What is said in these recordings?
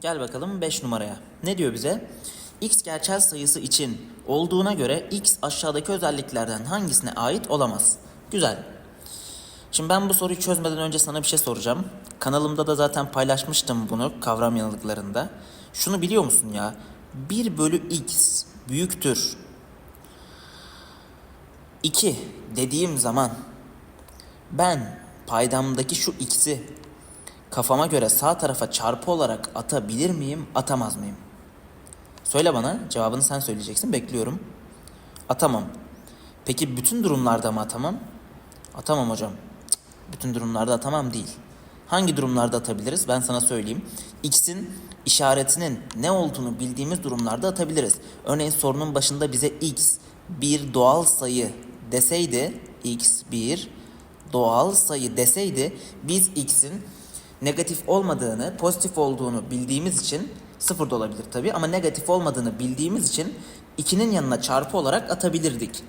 Gel bakalım 5 numaraya. Ne diyor bize? X gerçel sayısı için olduğuna göre X aşağıdaki özelliklerden hangisine ait olamaz? Güzel. Şimdi ben bu soruyu çözmeden önce sana bir şey soracağım. Kanalımda da zaten paylaşmıştım bunu kavram yanılgılarında. Şunu biliyor musun ya? 1 bölü x büyüktür 2 dediğim zaman ben paydamdaki şu x'i kafama göre sağ tarafa çarpı olarak atabilir miyim, atamaz mıyım? Söyle bana, cevabını sen söyleyeceksin, bekliyorum. Atamam. Peki bütün durumlarda mı atamam? Atamam hocam. Bütün durumlarda atamam değil. Hangi durumlarda atabiliriz? Ben sana söyleyeyim. X'in işaretinin ne olduğunu bildiğimiz durumlarda atabiliriz. Örneğin sorunun başında bize X bir doğal sayı deseydi, X bir doğal sayı deseydi biz X'in negatif olmadığını, pozitif olduğunu bildiğimiz için sıfır da olabilir tabii ama negatif olmadığını bildiğimiz için 2'nin yanına çarpı olarak atabilirdik.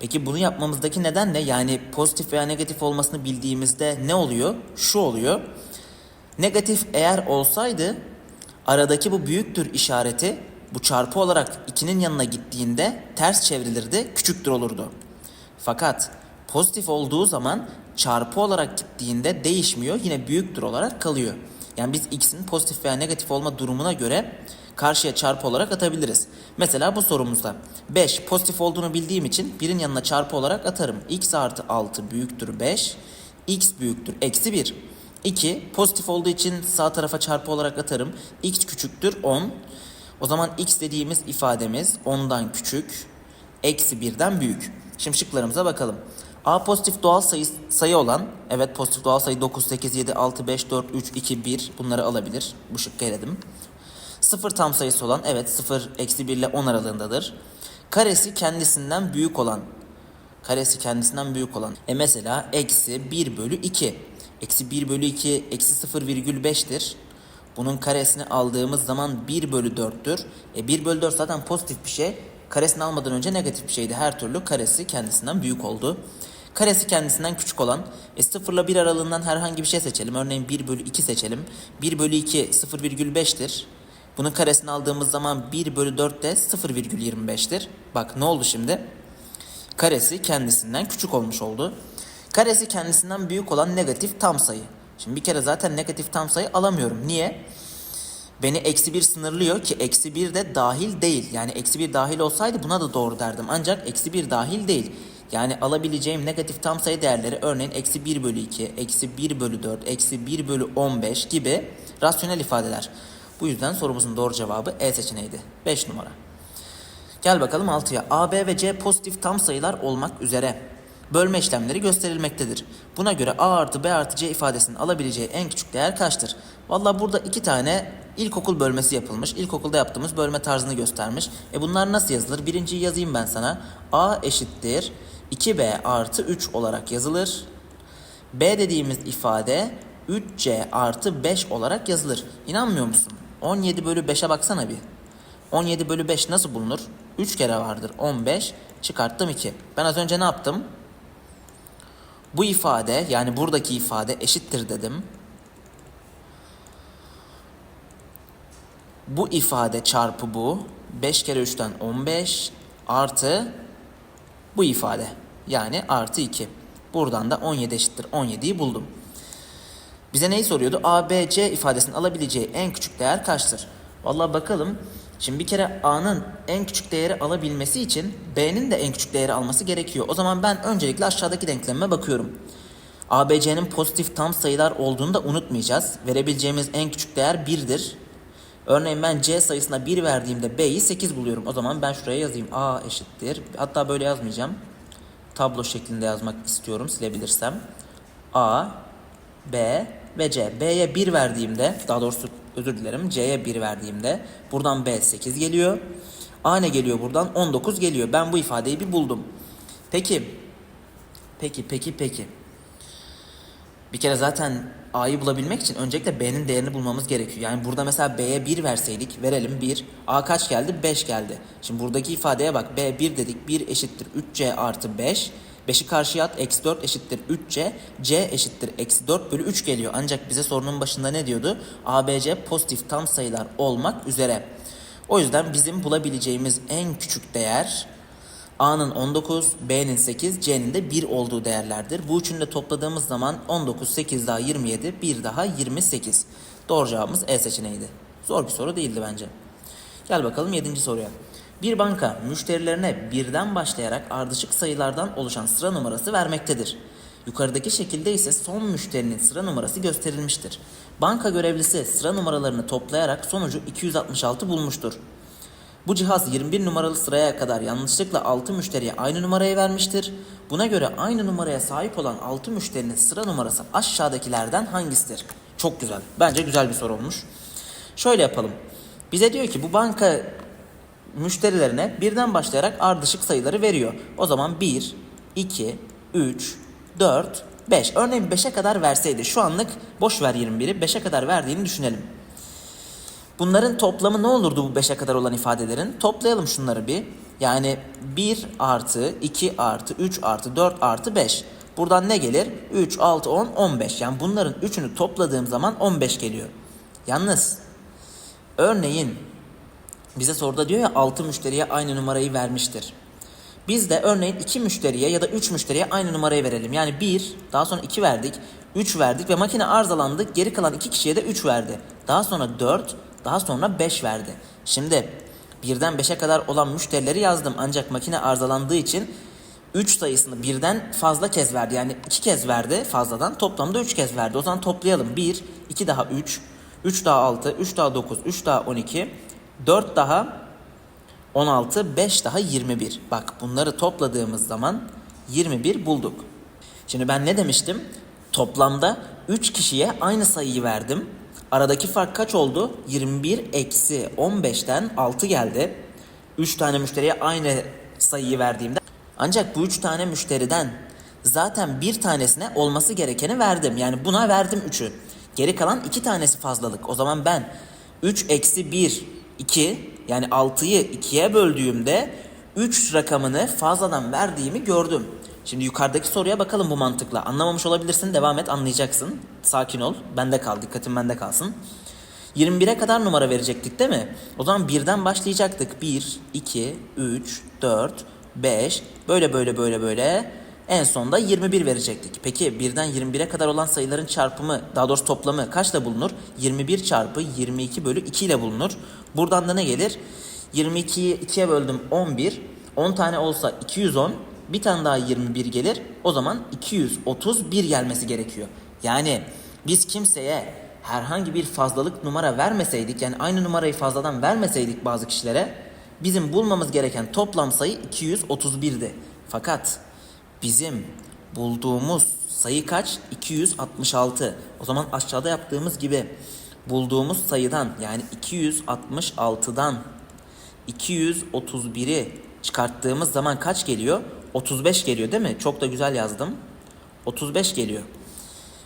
Peki bunu yapmamızdaki neden ne? Yani pozitif veya negatif olmasını bildiğimizde ne oluyor? Şu oluyor. Negatif eğer olsaydı aradaki bu büyüktür işareti bu çarpı olarak 2'nin yanına gittiğinde ters çevrilirdi, küçüktür olurdu. Fakat pozitif olduğu zaman çarpı olarak gittiğinde değişmiyor, yine büyüktür olarak kalıyor. Yani biz x'in pozitif veya negatif olma durumuna göre karşıya çarpı olarak atabiliriz. Mesela bu sorumuzda 5 pozitif olduğunu bildiğim için birin yanına çarpı olarak atarım. x artı 6 büyüktür 5, x büyüktür eksi 1. 2 pozitif olduğu için sağ tarafa çarpı olarak atarım. x küçüktür 10. O zaman x dediğimiz ifademiz 10'dan küçük, eksi 1'den büyük. Şimdi şıklarımıza bakalım. A pozitif doğal sayı, sayı olan, evet pozitif doğal sayı 9, 8, 7, 6, 5, 4, 3, 2, 1 bunları alabilir. Bu şıkkı eledim. 0 tam sayısı olan, evet 0, eksi 1 ile 10 aralığındadır. Karesi kendisinden büyük olan, karesi kendisinden büyük olan. E mesela eksi 1 bölü 2. Eksi 1 bölü 2 eksi 0,5'tir. Bunun karesini aldığımız zaman 1 bölü 4'tür. E 1 bölü 4 zaten pozitif bir şey. Karesini almadan önce negatif bir şeydi. Her türlü karesi kendisinden büyük oldu. Karesi kendisinden küçük olan e 0 ile 1 aralığından herhangi bir şey seçelim. Örneğin 1 bölü 2 seçelim. 1 bölü 2 0,5'tir. Bunun karesini aldığımız zaman 1 bölü 4 de 0,25'tir. Bak ne oldu şimdi? Karesi kendisinden küçük olmuş oldu. Karesi kendisinden büyük olan negatif tam sayı. Şimdi bir kere zaten negatif tam sayı alamıyorum. Niye? Beni eksi bir sınırlıyor ki eksi bir de dahil değil. Yani eksi bir dahil olsaydı buna da doğru derdim. Ancak eksi bir dahil değil. Yani alabileceğim negatif tam sayı değerleri örneğin eksi 1 bölü 2, eksi 1 bölü 4, eksi 1 bölü 15 gibi rasyonel ifadeler. Bu yüzden sorumuzun doğru cevabı E seçeneğiydi. 5 numara. Gel bakalım 6'ya. A, B ve C pozitif tam sayılar olmak üzere bölme işlemleri gösterilmektedir. Buna göre A artı B artı C ifadesinin alabileceği en küçük değer kaçtır? Valla burada iki tane ilkokul bölmesi yapılmış. İlkokulda yaptığımız bölme tarzını göstermiş. E bunlar nasıl yazılır? Birinciyi yazayım ben sana. A eşittir 2B artı 3 olarak yazılır. B dediğimiz ifade 3C artı 5 olarak yazılır. İnanmıyor musun? 17 bölü 5'e baksana bir. 17 bölü 5 nasıl bulunur? 3 kere vardır 15 çıkarttım 2. Ben az önce ne yaptım? Bu ifade yani buradaki ifade eşittir dedim. Bu ifade çarpı bu 5 kere 3'ten 15 artı bu ifade yani artı 2. Buradan da 17 eşittir 17'yi buldum. Bize neyi soruyordu? A, B, C ifadesinin alabileceği en küçük değer kaçtır? Vallahi bakalım. Şimdi bir kere A'nın en küçük değeri alabilmesi için B'nin de en küçük değeri alması gerekiyor. O zaman ben öncelikle aşağıdaki denklemime bakıyorum. A, B, C'nin pozitif tam sayılar olduğunu da unutmayacağız. Verebileceğimiz en küçük değer 1'dir. Örneğin ben C sayısına 1 verdiğimde B'yi 8 buluyorum. O zaman ben şuraya yazayım. A eşittir. Hatta böyle yazmayacağım. Tablo şeklinde yazmak istiyorum silebilirsem. A, B ve C. B'ye 1 verdiğimde, daha doğrusu özür dilerim C'ye 1 verdiğimde buradan B 8 geliyor. A ne geliyor buradan? 19 geliyor. Ben bu ifadeyi bir buldum. Peki, peki, peki, peki. Bir kere zaten A'yı bulabilmek için öncelikle B'nin değerini bulmamız gerekiyor. Yani burada mesela B'ye 1 verseydik verelim 1. A kaç geldi? 5 geldi. Şimdi buradaki ifadeye bak. B 1 dedik. 1 eşittir 3C artı 5. 5'i karşıya at. Eksi 4 eşittir 3C. C eşittir eksi 4 bölü 3 geliyor. Ancak bize sorunun başında ne diyordu? ABC pozitif tam sayılar olmak üzere. O yüzden bizim bulabileceğimiz en küçük değer A'nın 19, B'nin 8, C'nin de 1 olduğu değerlerdir. Bu üçünü de topladığımız zaman 19, 8 daha 27, 1 daha 28. Doğru cevabımız E seçeneğiydi. Zor bir soru değildi bence. Gel bakalım 7. soruya. Bir banka müşterilerine birden başlayarak ardışık sayılardan oluşan sıra numarası vermektedir. Yukarıdaki şekilde ise son müşterinin sıra numarası gösterilmiştir. Banka görevlisi sıra numaralarını toplayarak sonucu 266 bulmuştur. Bu cihaz 21 numaralı sıraya kadar yanlışlıkla 6 müşteriye aynı numarayı vermiştir. Buna göre aynı numaraya sahip olan 6 müşterinin sıra numarası aşağıdakilerden hangisidir? Çok güzel. Bence güzel bir soru olmuş. Şöyle yapalım. Bize diyor ki bu banka müşterilerine birden başlayarak ardışık sayıları veriyor. O zaman 1, 2, 3, 4, 5. Örneğin 5'e kadar verseydi şu anlık boş ver 21'i 5'e kadar verdiğini düşünelim. Bunların toplamı ne olurdu bu 5'e kadar olan ifadelerin? Toplayalım şunları bir. Yani 1 artı 2 artı 3 artı 4 artı 5. Buradan ne gelir? 3, 6, 10, 15. Yani bunların üçünü topladığım zaman 15 geliyor. Yalnız örneğin bize soruda diyor ya 6 müşteriye aynı numarayı vermiştir. Biz de örneğin 2 müşteriye ya da 3 müşteriye aynı numarayı verelim. Yani 1, daha sonra 2 verdik, 3 verdik ve makine arızalandı. Geri kalan 2 kişiye de 3 verdi. Daha sonra 4, daha sonra 5 verdi. Şimdi birden 5'e kadar olan müşterileri yazdım ancak makine arızalandığı için 3 sayısını birden fazla kez verdi. Yani 2 kez verdi fazladan toplamda 3 kez verdi. O zaman toplayalım. 1, 2 daha 3, 3 daha 6, 3 daha 9, 3 daha 12, 4 daha 16, 5 daha 21. Bak bunları topladığımız zaman 21 bulduk. Şimdi ben ne demiştim? Toplamda 3 kişiye aynı sayıyı verdim. Aradaki fark kaç oldu? 21 eksi 15'ten 6 geldi. 3 tane müşteriye aynı sayıyı verdiğimde. Ancak bu 3 tane müşteriden zaten bir tanesine olması gerekeni verdim. Yani buna verdim 3'ü. Geri kalan 2 tanesi fazlalık. O zaman ben 3 eksi 1, 2 yani 6'yı 2'ye böldüğümde 3 rakamını fazladan verdiğimi gördüm. Şimdi yukarıdaki soruya bakalım bu mantıkla. Anlamamış olabilirsin devam et anlayacaksın. Sakin ol. Bende kal dikkatin bende kalsın. 21'e kadar numara verecektik değil mi? O zaman birden başlayacaktık. 1, 2, 3, 4, 5 böyle böyle böyle böyle en sonda 21 verecektik. Peki birden 21'e kadar olan sayıların çarpımı daha doğrusu toplamı kaçla bulunur? 21 çarpı 22 bölü 2 ile bulunur. Buradan da ne gelir? 22'yi 2'ye böldüm 11. 10 tane olsa 210. Bir tane daha 21 gelir. O zaman 231 gelmesi gerekiyor. Yani biz kimseye herhangi bir fazlalık numara vermeseydik yani aynı numarayı fazladan vermeseydik bazı kişilere bizim bulmamız gereken toplam sayı 231'di. Fakat bizim bulduğumuz sayı kaç? 266. O zaman aşağıda yaptığımız gibi bulduğumuz sayıdan yani 266'dan 231'i çıkarttığımız zaman kaç geliyor? 35 geliyor değil mi? Çok da güzel yazdım. 35 geliyor.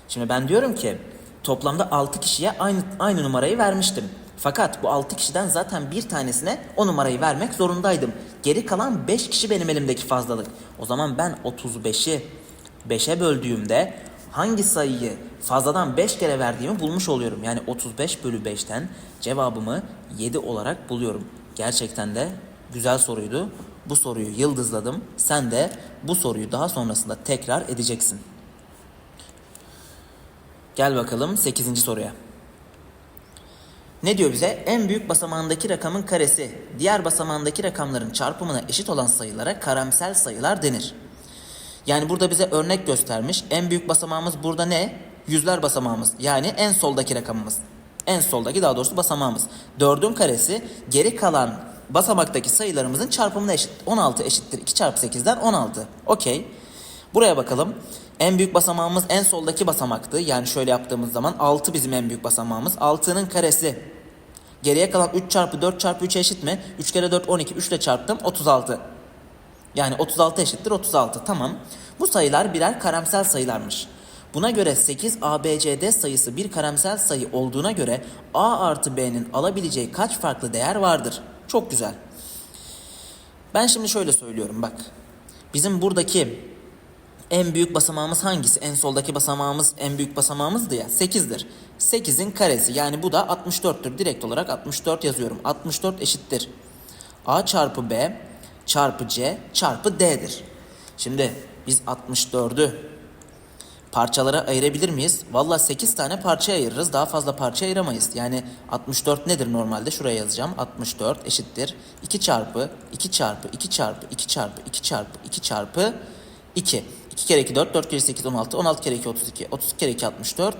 Şimdi ben diyorum ki toplamda 6 kişiye aynı aynı numarayı vermiştim. Fakat bu 6 kişiden zaten bir tanesine o numarayı vermek zorundaydım. Geri kalan 5 kişi benim elimdeki fazlalık. O zaman ben 35'i 5'e böldüğümde hangi sayıyı fazladan 5 kere verdiğimi bulmuş oluyorum. Yani 35 bölü 5'ten cevabımı 7 olarak buluyorum. Gerçekten de güzel soruydu. Bu soruyu yıldızladım. Sen de bu soruyu daha sonrasında tekrar edeceksin. Gel bakalım 8. soruya. Ne diyor bize? En büyük basamağındaki rakamın karesi diğer basamağındaki rakamların çarpımına eşit olan sayılara karamsel sayılar denir. Yani burada bize örnek göstermiş. En büyük basamağımız burada ne? Yüzler basamağımız. Yani en soldaki rakamımız. En soldaki daha doğrusu basamağımız. 4'ün karesi geri kalan basamaktaki sayılarımızın çarpımına eşit. 16 eşittir 2 çarpı 8'den 16. Okey. Buraya bakalım. En büyük basamağımız en soldaki basamaktı. Yani şöyle yaptığımız zaman 6 bizim en büyük basamağımız. 6'nın karesi. Geriye kalan 3 çarpı 4 çarpı 3 eşit mi? 3 kere 4 12. 3 ile çarptım 36. Yani 36 eşittir 36. Tamam. Bu sayılar birer karamsel sayılarmış. Buna göre 8 ABCD sayısı bir karamsel sayı olduğuna göre A artı B'nin alabileceği kaç farklı değer vardır? Çok güzel. Ben şimdi şöyle söylüyorum bak. Bizim buradaki En büyük basamağımız hangisi? En soldaki basamağımız en büyük basamağımızdı ya. 8'dir. 8'in karesi yani bu da 64'tür. Direkt olarak 64 yazıyorum. 64 eşittir. A çarpı B çarpı C çarpı D'dir. Şimdi biz 64'ü parçalara ayırabilir miyiz? Valla 8 tane parça ayırırız. Daha fazla parça ayıramayız. Yani 64 nedir normalde? Şuraya yazacağım. 64 eşittir. 2 çarpı 2 çarpı 2 çarpı 2 çarpı 2 çarpı 2 çarpı 2. 2 kere 2 4, 4 kere 8 16, 16 kere 2 32, 32 kere 2 64.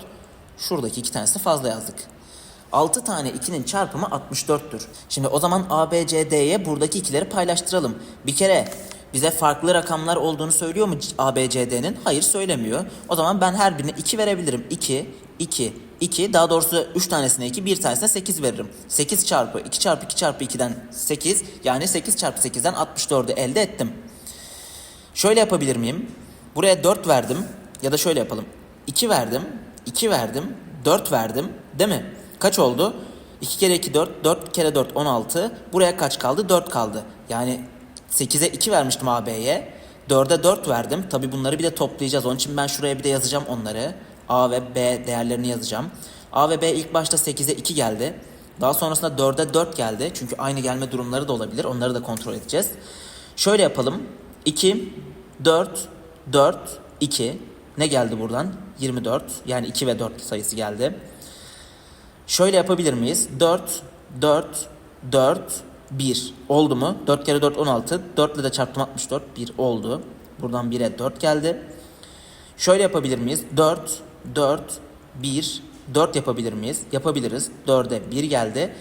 Şuradaki iki tanesini fazla yazdık. 6 tane 2'nin çarpımı 64'tür. Şimdi o zaman A, B, C, D'ye buradaki ikileri paylaştıralım. Bir kere bize farklı rakamlar olduğunu söylüyor mu A, B, C, D'nin? Hayır söylemiyor. O zaman ben her birine 2 verebilirim. 2, 2, 2 daha doğrusu 3 tanesine 2 bir tanesine 8 veririm. 8 çarpı 2 çarpı 2 çarpı 2'den 8 yani 8 çarpı 8'den 64'ü elde ettim. Şöyle yapabilir miyim? Buraya 4 verdim ya da şöyle yapalım. 2 verdim, 2 verdim, 4 verdim değil mi? Kaç oldu? 2 kere 2 4, 4 kere 4 16. Buraya kaç kaldı? 4 kaldı. Yani 8'e 2 vermiştim AB'ye. 4'e 4 verdim. Tabi bunları bir de toplayacağız. Onun için ben şuraya bir de yazacağım onları. A ve B değerlerini yazacağım. A ve B ilk başta 8'e 2 geldi. Daha sonrasında 4'e 4 geldi. Çünkü aynı gelme durumları da olabilir. Onları da kontrol edeceğiz. Şöyle yapalım. 2, 4, 4, 2. Ne geldi buradan? 24. Yani 2 ve 4 sayısı geldi. Şöyle yapabilir miyiz? 4, 4, 4, 1. Oldu mu? 4 kere 4 16. 4 ile de çarptım 64. 1 oldu. Buradan 1'e 4 geldi. Şöyle yapabilir miyiz? 4, 4, 1, 4 yapabilir miyiz? Yapabiliriz. 4'e 1 geldi.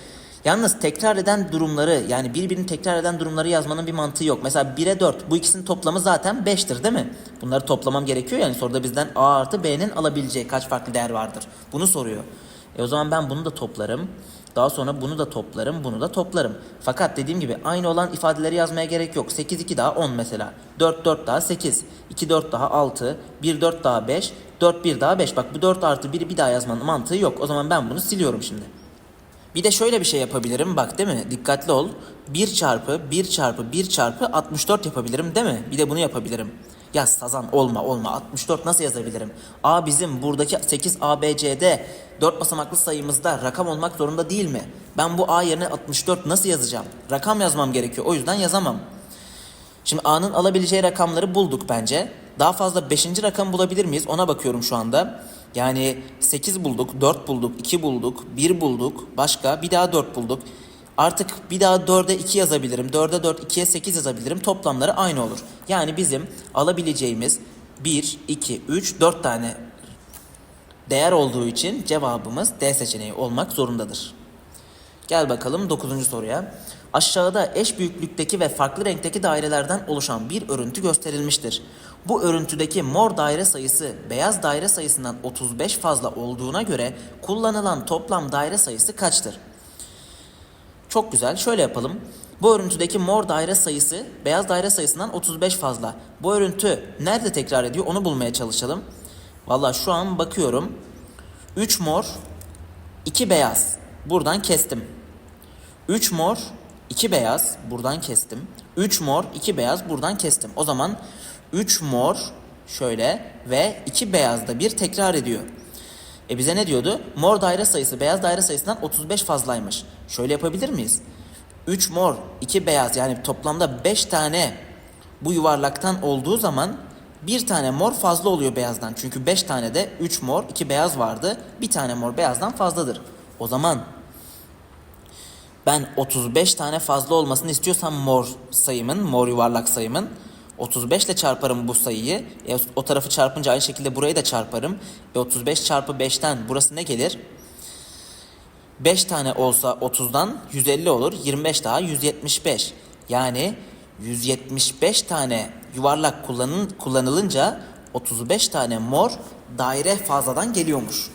Yalnız tekrar eden durumları yani birbirini tekrar eden durumları yazmanın bir mantığı yok. Mesela 1'e 4 bu ikisinin toplamı zaten 5'tir değil mi? Bunları toplamam gerekiyor yani soruda bizden A artı B'nin alabileceği kaç farklı değer vardır? Bunu soruyor. E o zaman ben bunu da toplarım. Daha sonra bunu da toplarım, bunu da toplarım. Fakat dediğim gibi aynı olan ifadeleri yazmaya gerek yok. 8 2 daha 10 mesela. 4 4 daha 8. 2 4 daha 6. 1 4 daha 5. 4 1 daha 5. Bak bu 4 artı 1'i bir daha yazmanın mantığı yok. O zaman ben bunu siliyorum şimdi. Bir de şöyle bir şey yapabilirim bak değil mi? Dikkatli ol. 1 çarpı 1 çarpı 1 çarpı 64 yapabilirim değil mi? Bir de bunu yapabilirim. Ya sazan olma olma 64 nasıl yazabilirim? A bizim buradaki 8 ABC'de 4 basamaklı sayımızda rakam olmak zorunda değil mi? Ben bu A yerine 64 nasıl yazacağım? Rakam yazmam gerekiyor o yüzden yazamam. Şimdi A'nın alabileceği rakamları bulduk bence. Daha fazla 5. rakam bulabilir miyiz? Ona bakıyorum şu anda. Yani 8 bulduk, 4 bulduk, 2 bulduk, 1 bulduk, başka bir daha 4 bulduk. Artık bir daha 4'e 2 yazabilirim. 4'e 4, 2'ye 8 yazabilirim. Toplamları aynı olur. Yani bizim alabileceğimiz 1, 2, 3, 4 tane değer olduğu için cevabımız D seçeneği olmak zorundadır. Gel bakalım 9. soruya. Aşağıda eş büyüklükteki ve farklı renkteki dairelerden oluşan bir örüntü gösterilmiştir. Bu örüntüdeki mor daire sayısı beyaz daire sayısından 35 fazla olduğuna göre kullanılan toplam daire sayısı kaçtır? Çok güzel. Şöyle yapalım. Bu örüntüdeki mor daire sayısı beyaz daire sayısından 35 fazla. Bu örüntü nerede tekrar ediyor onu bulmaya çalışalım. Valla şu an bakıyorum. 3 mor, 2 beyaz. Buradan kestim. 3 mor, 2 beyaz. Buradan kestim. 3 mor, 2 beyaz. Buradan kestim. O zaman 3 mor şöyle ve 2 beyaz da bir tekrar ediyor. E bize ne diyordu? Mor daire sayısı beyaz daire sayısından 35 fazlaymış. Şöyle yapabilir miyiz? 3 mor, 2 beyaz yani toplamda 5 tane bu yuvarlaktan olduğu zaman bir tane mor fazla oluyor beyazdan. Çünkü 5 tane de 3 mor, 2 beyaz vardı. Bir tane mor beyazdan fazladır. O zaman ben 35 tane fazla olmasını istiyorsam mor sayımın, mor yuvarlak sayımın 35 ile çarparım bu sayıyı. E, o tarafı çarpınca aynı şekilde burayı da çarparım. E, 35 çarpı 5'ten burası ne gelir? 5 tane olsa 30'dan 150 olur. 25 daha 175. Yani 175 tane yuvarlak kullanın, kullanılınca 35 tane mor daire fazladan geliyormuş.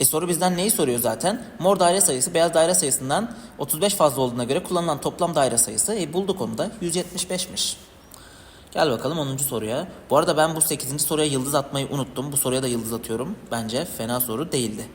E soru bizden neyi soruyor zaten? Mor daire sayısı beyaz daire sayısından 35 fazla olduğuna göre kullanılan toplam daire sayısı. E bulduk onu da 175'miş. Gel bakalım 10. soruya. Bu arada ben bu 8. soruya yıldız atmayı unuttum. Bu soruya da yıldız atıyorum. Bence fena soru değildi.